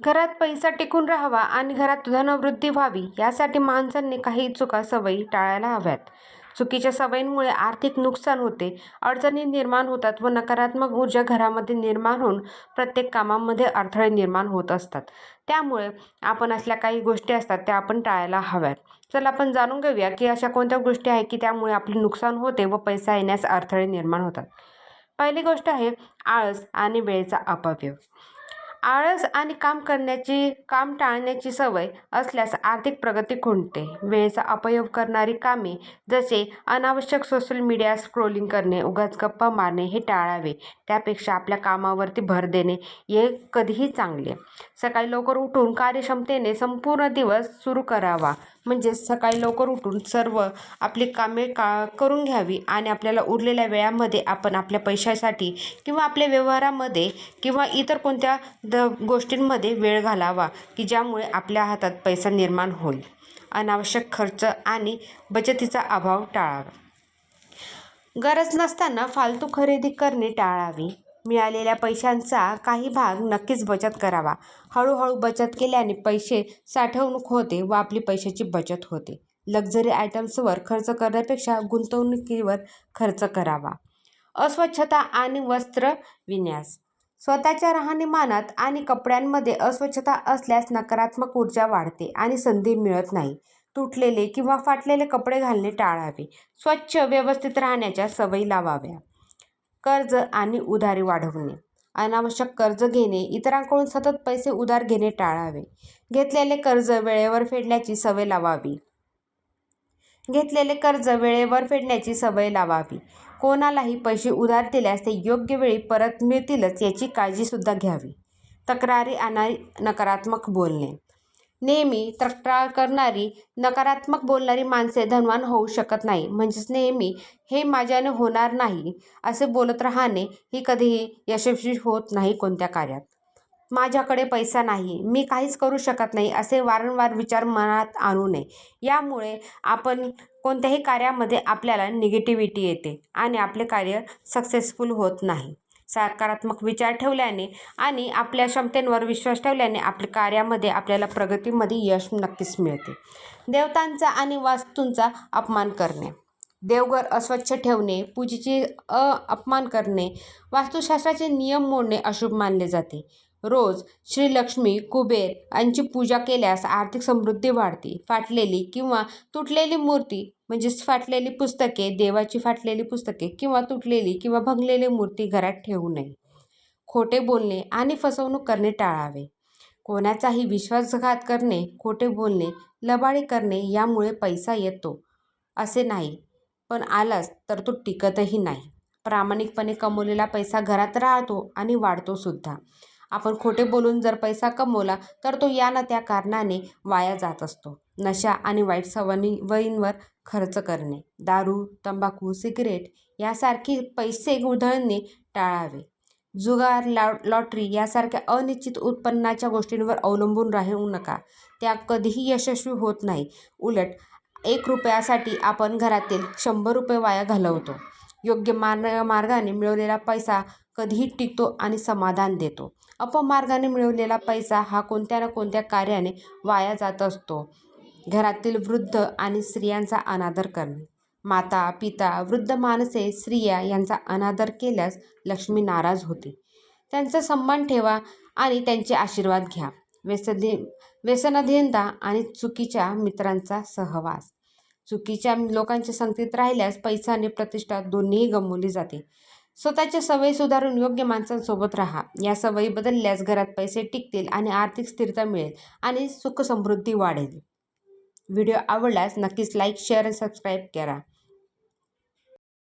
घरात पैसा टिकून राहावा आणि घरात धनवृद्धी व्हावी यासाठी माणसांनी काही चुका सवयी टाळायला हव्यात. चुकीच्या सवयींमुळे आर्थिक नुकसान होते, अडचणी निर्माण होतात व नकारात्मक ऊर्जा घरामध्ये निर्माण होऊन प्रत्येक कामामध्ये अडथळे निर्माण होत असतात. त्यामुळे आपण असल्या काही गोष्टी असतात त्या आपण टाळायला हव्यात. चला आपण जाणून घेऊया की अशा कोणत्या गोष्टी आहेत की त्यामुळे आपले नुकसान होते व पैसा येण्यास अडथळे निर्माण होतात. पहिली गोष्ट आहे आळस आणि वेळेचा अपव्यय. आळस आणि काम करण्याची काम टाळण्याची सवय असल्यास आर्थिक प्रगती खुंटते. वेळेचा अपयोग करणारी कामे जसे अनावश्यक सोशल मीडिया स्क्रोलिंग करणे, उगाच गप्पा मारणे हे टाळावे. त्यापेक्षा आपल्या कामावरती भर देणे हे कधीही चांगले. सकाळी लवकर उठून कार्यक्षमतेने संपूर्ण दिवस सुरू करावा. म्हणजेच सकाळी लवकर उठून सर्व आपली कामे का करून घ्यावी आणि आपल्याला उरलेल्या वेळामध्ये आपण आपल्या पैशासाठी किंवा आपल्या व्यवहारामध्ये किंवा इतर कोणत्या द गोष्टींमध्ये वेळ घालावा की ज्यामुळे आपल्या हातात पैसा निर्माण होईल. अनावश्यक खर्च आणि बचतीचा अभाव टाळावा. गरज नसताना फालतू खरेदी करणे टाळावी. मिळालेल्या पैशांचा काही भाग नक्कीच बचत करावा. हळूहळू बचत केल्याने पैसे साठवणूक होते व आपली पैशाची बचत होते. लक्झरी आयटम्सवर खर्च करण्यापेक्षा गुंतवणुकीवर खर्च करावा. अस्वच्छता आणि वस्त्र विन्यास स्वतःच्या राहणीमानात आणि कपड्यांमध्ये अस्वच्छता असल्यास नकारात्मक ऊर्जा वाढते आणि संधी मिळत नाही. तुटलेले किंवा फाटलेले कपडे घालणे टाळावे. स्वच्छ, व्यवस्थित राहण्याच्या सवयी लावाव्या. कर्ज आणि उधारी वाढवणे. अनावश्यक कर्ज घेणे, इतरांकडून सतत पैसे उधार घेणे टाळावे. घेतलेले कर्ज वेळेवर फेडण्याची सवय लावावी. घेतलेले कर्ज वेळेवर फेडण्याची सवय लावावी. कोणालाही पैसे उधार दिल्यास ते योग्य वेळी परत मिळतीलच याची काळजीसुद्धा घ्यावी. तक्रारी आणि नकारात्मक बोलणे. नेहमी तक्रार करणारी, नकारात्मक बोलणारी माणसे धनवान होऊ शकत नाही. म्हणजेच नेहमी हे माझ्याने होणार नाही असे बोलत राहणे ही कधीही यशस्वी होत नाही कोणत्या कार्यात. माझ्याकडे पैसा नाही, मी काहीच करू शकत नाही असे वारंवार विचार मनात आणू नये. यामुळे आपण कोणत्याही कार्यामध्ये आपल्याला निगेटिव्हिटी येते आणि आपले कार्य सक्सेसफुल होत नाही. सकारात्मक विचार ठेवल्याने आणि आपल्या क्षमतेवर विश्वास ठेवल्याने आपल्या कार्यामध्ये आपल्याला प्रगतीमध्ये यश नक्कीच मिळते. देवतांचा आणि वास्तूंचा अपमान करणे. देवघर अस्वच्छ ठेवणे, पूजेची अपमान करणे, वास्तुशास्त्राचे नियम मोडणे अशुभ मानले जाते. रोज श्रीलक्ष्मी कुबेर यांची पूजा केल्यास आर्थिक समृद्धी वाढते. फाटलेली किंवा तुटलेली मूर्ती म्हणजेच फाटलेली पुस्तके, देवाची फाटलेली पुस्तके किंवा तुटलेली किंवा भंगलेली मूर्ती घरात ठेवू नये. खोटे बोलणे आणि फसवणूक करणे टाळावे. कोणाचाही विश्वासघात करणे, खोटे बोलणे, लबाडी करणे यामुळे पैसा येतो असे नाही पण आलाच तर तो टिकतही नाही. प्रामाणिकपणे कमवलेला पैसा घरात राहतो आणि वाढतो सुद्धा. आपण खोटे बोलून जर पैसा कमवला तर तो या ना त्या कारणाने वाया जात असतो. नशा आणि वाईट सवयींवर खर्च करणे. दारू, तंबाखू, सिगरेट यासारखी पैसे उधळणे टाळावे. जुगार, लॉ लॉटरी यासारख्या अनिश्चित उत्पन्नाच्या गोष्टींवर अवलंबून राहू नका. त्या कधीही यशस्वी होत नाही उलट एक रुपयासाठी आपण घरातील शंभर रुपये वाया घालवतो. योग्य मार्ग मार्गाने मिळवलेला पैसा कधीही टिकतो आणि समाधान देतो. अपमार्गाने मिळवलेला पैसा हा कोणत्या ना कोणत्या कार्याने वाया जात असतो. घरातील वृद्ध आणि स्त्रियांचा अनादर करणे. माता, पिता, वृद्ध माणसे, स्त्रिया यांचा अनादर केल्यास लक्ष्मी नाराज होते. त्यांचा सन्मान ठेवा आणि त्यांचे आशीर्वाद घ्या. व्यसनाधीनता आणि चुकीच्या मित्रांचा सहवास. चुकीच्या लोकांच्या संगतीत राहिल्यास पैसा आणि प्रतिष्ठा दोन्हीही गमवली जाते. स्वतःच्या सवयी सुधारून योग्य माणसांसोबत राहा. या सवयी बदलल्यास घरात पैसे टिकतील आणि आर्थिक स्थिरता मिळेल आणि सुखसमृद्धी वाढेल. व्हिडिओ आवडल्यास नक्कीच लाईक, शेअर आणि सबस्क्राईब करा.